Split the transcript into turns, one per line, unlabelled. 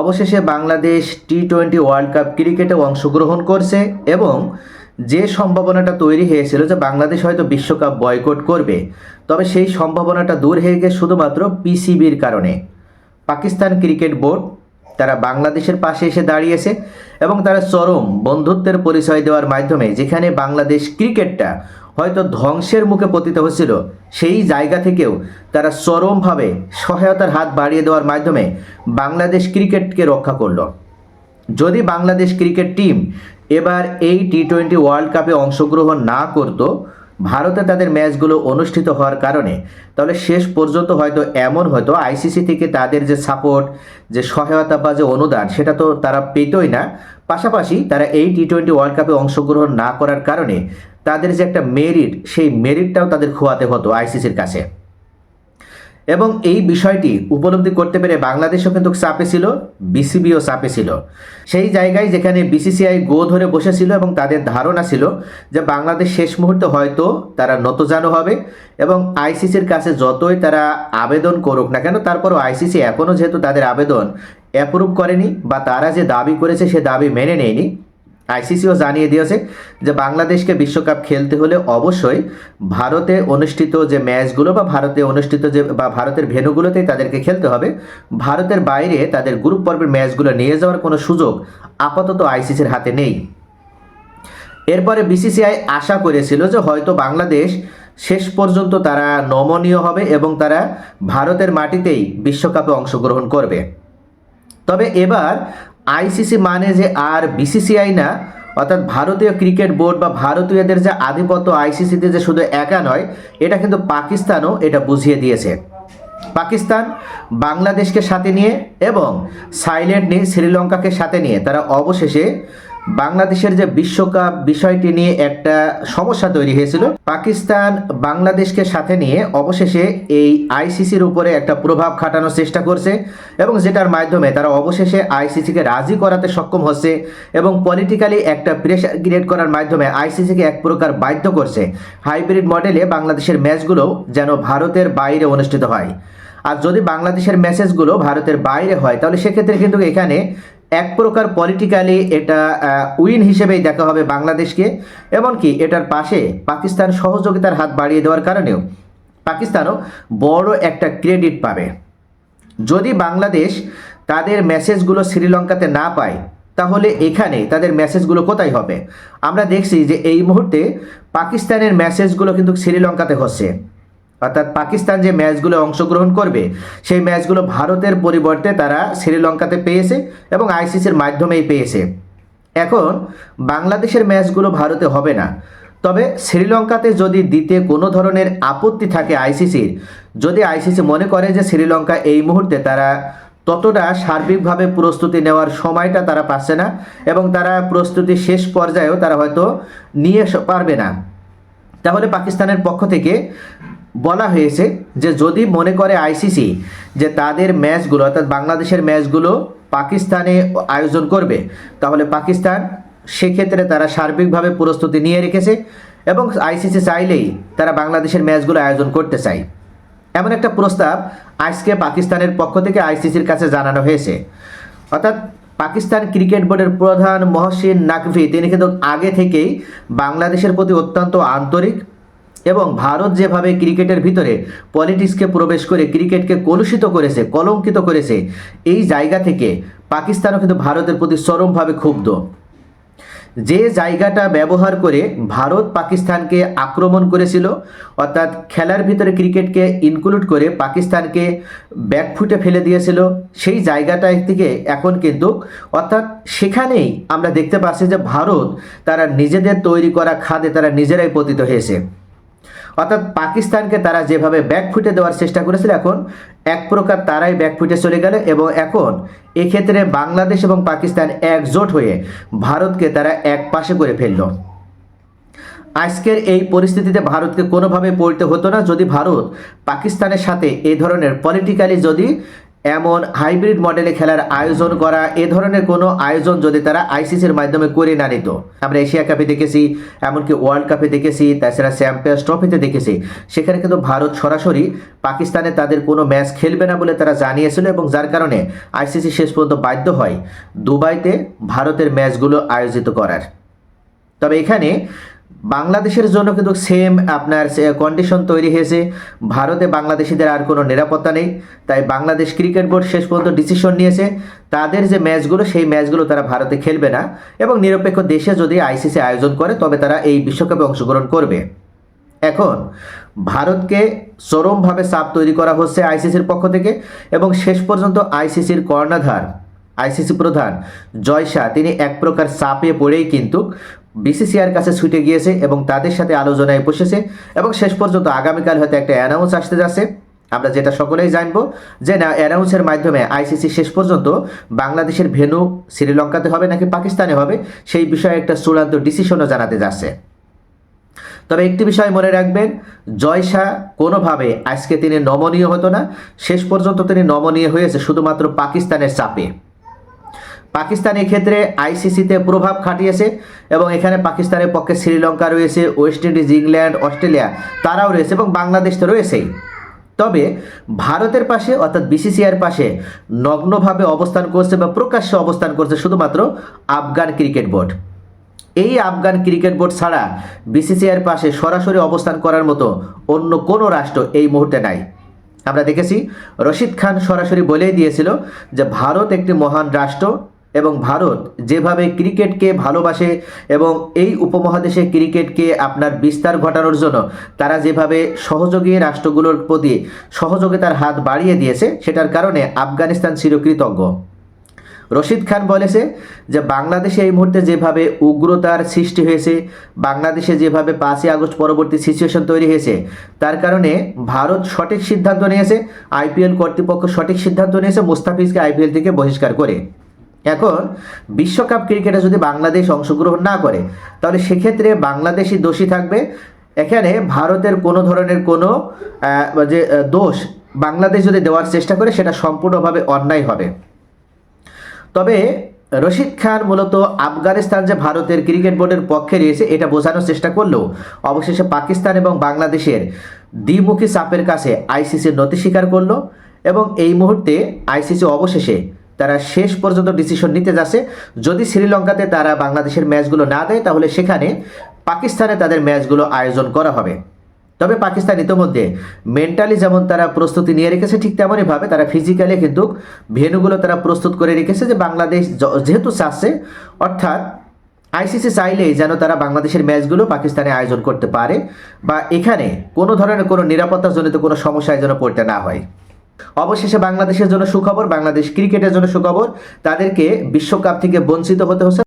অবশেষে Bangladesh T twenty world cup ক্রিকেটে অংশগ্রহণ করছে এবং যে সম্ভাবনাটা তৈরি হয়েছিল যে বাংলাদেশ হয়তো বিশ্বকাপ বয়কট করবে, তবে সেই সম্ভাবনাটা দূর হয়ে গেছে শুধুমাত্র পিসিবির কারণে। পাকিস্তান ক্রিকেট বোর্ড, তারা বাংলাদেশের পাশে এসে দাঁড়িয়েছে এবং তারা চরম বন্ধুত্বের পরিচয় দেওয়ার মাধ্যমে যেখানে বাংলাদেশ ক্রিকেটটা হয়তো ধ্বংসের মুখে পতিত হচ্ছিল সেই জায়গা থেকেও তারা চরমভাবে সহায়তার হাত বাড়িয়ে দেওয়ার মাধ্যমে বাংলাদেশ ক্রিকেটকে রক্ষা করল। যদি বাংলাদেশ ক্রিকেট টিম এবার এই টি টোয়েন্টি ওয়ার্ল্ড কাপে অংশগ্রহণ না করত, ভারতে তাদের ম্যাচগুলো অনুষ্ঠিত হওয়ার কারণে, তাহলে শেষ পর্যন্ত হয়তো এমন হয়তো আইসিসি থেকে তাদের যে সাপোর্ট যে সহায়তা বা যে অনুদান, সেটা তো তারা পেতই না। পাশাপাশি তারা এই টি টোয়েন্টি ওয়ার্ল্ড কাপে অংশগ্রহণ না করার কারণে তাদের যে একটা মেরিট সেই মেরিটটাও তাদের খোয়াতে হতো আইসিসির কাছে। এবং এই বিষয়টি উপলব্ধি করতে পেরে বাংলাদেশও কিন্তু চাপে ছিল বিসিবিও চাপে ছিল। সেই জায়গায় যেখানে বিসিসিআই গো ধরে বসেছিল এবং তাদের ধারণা ছিল যে বাংলাদেশ শেষ মুহূর্তে হয়তো তারা নতজানো হবে এবং আইসিসির কাছে যতই তারা আবেদন করুক না কেন, তারপরও আইসিসি এখনও যেহেতু তাদের আবেদন অ্যাপ্রুভ করেনি বা তারা যে দাবি করেছে সে দাবি মেনে নেয়নি আইসিসিও জানিয়ে দিয়েছে যে বাংলাদেশকে বিশ্বকাপ খেলতে হলে অবশ্যই ভারতে অনুষ্ঠিত যে ম্যাচগুলো বা ভারতে অনুষ্ঠিত যে বা ভারতের ভেন্যুগুলোতেই তাদেরকে খেলতে হবে। ভারতের বাইরে তাদের গ্রুপ পর্বের ম্যাচগুলো নিয়ে যাওয়ার কোনো সুযোগ আপাতত আইসিসির হাতে নেই। এরপরে বিসিসিআই আশা করেছিল যে হয়তো বাংলাদেশ শেষ পর্যন্ত তারা নমনীয় হবে এবং তারা ভারতের মাটিতেই বিশ্বকাপে অংশগ্রহণ করবে। তবে এবার আইসিসি মানে যে আর বিসিসিআই না, অর্থাৎ ভারতীয় ক্রিকেট বোর্ড বা ভারতীয়দের যে আধিপত্য আইসিসিতে যে শুধু একা নয়, এটা কিন্তু পাকিস্তানও এটা বুঝিয়ে দিয়েছে। পাকিস্তান বাংলাদেশকে সাথে নিয়ে এবং সাইলেন্ট নিয়ে শ্রীলঙ্কাকে সাথে নিয়ে তারা অবশেষে বাংলাদেশের যে বিশ্বকাপ বিষয়টি নিয়ে একটা সমস্যা তৈরি হয়েছিল, পাকিস্তান বাংলাদেশকে সাথে নিয়ে অবশেষে এই আইসিসির উপরে একটা প্রভাব খাটানোর চেষ্টা করছে এবং যেটার মাধ্যমে তারা অবশেষে আইসিসিকে রাজি করাতে সক্ষম হচ্ছে এবং পলিটিক্যালি একটা প্রেশার ক্রিয়েট করার মাধ্যমে আইসিসিকে এক প্রকার বাধ্য করছে। হাইব্রিড মডেলে বাংলাদেশের ম্যাচগুলো যেন ভারতের বাইরে অনুষ্ঠিত হয়। আর যদি বাংলাদেশের ম্যাচেসগুলো ভারতের বাইরে হয়, তাহলে সেক্ষেত্রে কিন্তু এখানে এক প্রকার পলিটিক্যালি এটা উইন হিসেবেই দেখা হবে বাংলাদেশকে, এমনকি এটার পাশে পাকিস্তান সহযোগিতার হাত বাড়িয়ে দেওয়ার কারণেও পাকিস্তানও বড় একটা ক্রেডিট পাবে। যদি বাংলাদেশ তাদের মেসেজগুলো শ্রীলঙ্কাতে না পায়, তাহলে এখানে তাদের মেসেজগুলো কোথায় হবে? আমরা দেখছি যে এই মুহূর্তে পাকিস্তানের মেসেজগুলো কিন্তু শ্রীলঙ্কাতে হচ্ছে। অর্থাৎ পাকিস্তান যে ম্যাচগুলো অংশগ্রহণ করবে, সেই ম্যাচগুলো ভারতের পরিবর্তে তারা শ্রীলঙ্কাতে পেয়েছে এবং আইসিসির মাধ্যমেই পেয়েছে। এখন বাংলাদেশের ম্যাচগুলো ভারতে হবে না। তবে শ্রীলঙ্কাতে যদি দিতে কোনো ধরনের আপত্তি থাকে আইসিসির, যদি আইসিসি মনে করে যে শ্রীলঙ্কা এই মুহূর্তে তারা ততটা সার্বিকভাবে প্রস্তুতি নেওয়ার সময়টা তারা পাচ্ছে না এবং তারা প্রস্তুতি শেষ পর্যায়েও তারা হয়তো নিয়ে পারবে না। তাহলে পাকিস্তানের পক্ষ থেকে বলা হয়েছে যে যদি মনে করে আইসিসি যে তাদের ম্যাচগুলো, অর্থাৎ বাংলাদেশের ম্যাচগুলো পাকিস্তানে আয়োজন করবে, তাহলে পাকিস্তান সেক্ষেত্রে তারা সার্বিকভাবে প্রস্তুতি নিয়ে রেখেছে এবং আইসিসি চাইলেই তারা বাংলাদেশের ম্যাচগুলো আয়োজন করতে চায়। এমন একটা প্রস্তাব আজকে পাকিস্তানের পক্ষ থেকে আইসিসির কাছে জানানো হয়েছে। অর্থাৎ পাকিস্তান ক্রিকেট বোর্ডের প্রধান মহসিন নাকভি, তিনি কিন্তু আগে থেকেই বাংলাদেশের প্রতি অত্যন্ত আন্তরিক এবং ভারত যেভাবে ক্রিকেটের ভিতরে পলিটিক্সকে প্রবেশ করে ক্রিকেটকে কলুষিত করেছে, কলঙ্কিত করেছে, এই জায়গা থেকে পাকিস্তানও কিন্তু ভারতের প্রতি চরমভাবে ক্ষুব্ধ। যে জায়গাটা ব্যবহার করে ভারত পাকিস্তানকে আক্রমণ করেছিল, অর্থাৎ খেলার ভিতরে ক্রিকেটকে ইনক্লুড করে পাকিস্তানকে ব্যাকফুটে ফেলে দিয়েছিল, সেই জায়গাটা থেকে এখন কিন্তু, অর্থাৎ সেখানেই আমরা দেখতে পাচ্ছি যে ভারত তারা নিজেদের তৈরি করা খাদে তারা নিজেরাই পতিত হয়েছে। অর্থাৎ পাকিস্তানকে তারা যেভাবে ব্যাকফুটে দেওয়ার চেষ্টা করেছিল, এখন এক প্রকার তারাই ব্যাকফুটে চলে গেল এবং এখন এক্ষেত্রে বাংলাদেশ এবং পাকিস্তান একজোট হয়ে ভারতকে তারা এক পাশে করে ফেলল। আজকের এই পরিস্থিতিতে ভারতকে কোনোভাবে পড়তে হতো না। যদি ভারত পাকিস্তানের সাথে এই ধরনের পলিটিক্যালি যদি এমন হাইব্রিড মডেলে খেলার আয়োজন করা এ ধরনের কোনো আয়োজন যদি তারা আইসিসির মাধ্যমে করে না নিত। আমরা এশিয়া কাপে দেখেছি, এমনকি ওয়ার্ল্ড কাপে দেখেছি, তাছাড়া চ্যাম্পিয়ন্স ট্রফিতে দেখেছি। সেখানে কিন্তু ভারত সরাসরি পাকিস্তানে তাদের কোনো ম্যাচ খেলবে না বলে তারা জানিয়েছিল এবং যার কারণে আইসিসি শেষ পর্যন্ত বাধ্য হয় দুবাইতে ভারতের ম্যাচগুলো আয়োজিত করার। তবে এখানে বাংলাদেশের জন্য কিন্তু সেম আপনার কন্ডিশন তৈরি হয়েছে। ভারতে বাংলাদেশিদের আর কোনো নিরাপত্তা নেই। তাই বাংলাদেশ ক্রিকেট বোর্ড শেষ পর্যন্ত ডিসিশন নিয়েছে। তাদের যে ম্যাচগুলো সেই ম্যাচগুলো তারা ভারতে খেলবে না। এবং নিরপেক্ষ দেশে যদি আইসিসি আয়োজন করে, তবে তারা এই বিশ্বকাপে অংশগ্রহণ করবে। এখন, ভারতকে চরমভাবে চাপ তৈরি করা হচ্ছে আইসিসির পক্ষ থেকে। এবং শেষ পর্যন্ত আইসিসির কর্ণাধার আইসিসি প্রধান জয় শাহ। তিনি এক প্রকার চাপে পড়েই কিন্তু বিসিসিআর কাছে ছুটে গিয়েছে এবং তাদের সাথে আলোচনায় বসেছে এবং শেষ পর্যন্ত আগামীকাল হয়তো একটা অ্যানাউন্স আসতে যাচ্ছে। আমরা যেটা সকলেই জানব যে না অ্যানাউন্সের মাধ্যমে আইসিসি শেষ পর্যন্ত বাংলাদেশের ভেন্যু শ্রীলঙ্কাতে হবে নাকি পাকিস্তানে হবে, সেই বিষয়ে একটা চূড়ান্ত ডিসিশনও জানাতে যাচ্ছে। তবে একটি বিষয় মনে রাখবেন, জয় শাহ কোনোভাবে আজকে তিনি নমনীয় হতো না, শেষ পর্যন্ত তিনি নমনীয় হয়েছে শুধুমাত্র পাকিস্তানের চাপে। পাকিস্তান ক্ষেত্রে আইসিসিতে প্রভাব খাটিয়েছে এবং এখানে পাকিস্তানের পক্ষে শ্রীলঙ্কা রয়েছে, ওয়েস্ট ইন্ডিজ, ইংল্যান্ড, অস্ট্রেলিয়া তারাও রয়েছে এবং বাংলাদেশ তো রয়েছেই। তবে ভারতের পাশে অর্থাৎ বিসিসিআর পাশে নগ্নভাবে অবস্থান করছে বা প্রকাশ্যে অবস্থান করছে শুধুমাত্র আফগান ক্রিকেট বোর্ড। এই আফগান ক্রিকেট বোর্ড ছাড়া বিসিসিআর পাশে সরাসরি অবস্থান করার মতো অন্য কোনো রাষ্ট্র এই মুহূর্তে নাই। আমরা দেখেছি রশিদ খান সরাসরি বলেই দিয়েছিল যে ভারত একটি মহান রাষ্ট্র এবং ভারত যেভাবে ক্রিকেটকে ভালোবাসে এবং এই উপমহাদেশে ক্রিকেটকে আপনার বিস্তার ঘটানোর জন্য তারা যেভাবে সহযোগী রাষ্ট্রগুলোর প্রতি সহযোগিতার হাত বাড়িয়ে দিয়েছে, সেটার কারণে আফগানিস্তান চিরকৃতজ্ঞ। রশিদ খান বলেছে যে, বাংলাদেশে এই মুহূর্তে যেভাবে উগ্রতার সৃষ্টি হয়েছে, বাংলাদেশে যেভাবে পাঁচই আগস্ট পরবর্তী সিচুয়েশন তৈরি হয়েছে, তার কারণে ভারত সঠিক সিদ্ধান্ত নিয়েছে, আইপিএল কর্তৃপক্ষ সঠিক সিদ্ধান্ত নিয়েছে, মুস্তাফিজকে আইপিএল থেকে বহিষ্কার করে। এখন বিশ্বকাপ ক্রিকেটে যদি বাংলাদেশ অংশগ্রহণ না করে, তাহলে সেক্ষেত্রে বাংলাদেশই দোষী থাকবে। এখানে ভারতের কোনো ধরনের কোনো যে দোষ বাংলাদেশ যদি দেওয়ার চেষ্টা করে, সেটা সম্পূর্ণভাবে অন্যায় হবে। তবে রশিদ খান মূলত আফগানিস্তান যে ভারতের ক্রিকেট বোর্ডের পক্ষে রয়েছে, এটা বোঝানোর চেষ্টা করলেও অবশেষে পাকিস্তান এবং বাংলাদেশের দ্বিমুখী চাপের কাছে আইসিসি নথি স্বীকার করল এবং এই মুহূর্তে আইসিসি অবশেষে তারা শেষ পর্যন্ত ডিসিশন নিতে যাচ্ছে। যদি শ্রীলঙ্কাতে তারা বাংলাদেশের ম্যাচগুলো না দেয়, তাহলে সেখানে পাকিস্তানে তাদের ম্যাচগুলো আয়োজন করা হবে। তবে পাকিস্তান ইতিমধ্যে মেন্টালি যেমন তারা প্রস্তুতি নিয়ে রেখেছে, ঠিক তেমনইভাবে তারা ফিজিক্যালি কিন্তু ভেনুগুলো তারা প্রস্তুত করে রেখেছে যে বাংলাদেশ যেহেতু চাচ্ছে, অর্থাৎ আইসিসি চাইলেই যেন তারা বাংলাদেশের ম্যাচগুলো পাকিস্তানে আয়োজন করতে পারে বা এখানে কোনো ধরনের কোনো নিরাপত্তাজনিত কোনো সমস্যায় যেন পড়তে না হয়। অবশেষে বাংলাদেশের জন্য সুখবর বাংলাদেশ ক্রিকেটের জন্য সুখবর। তাদেরকে বিশ্বকাপ থেকে বঞ্চিত হতে হচ্ছে।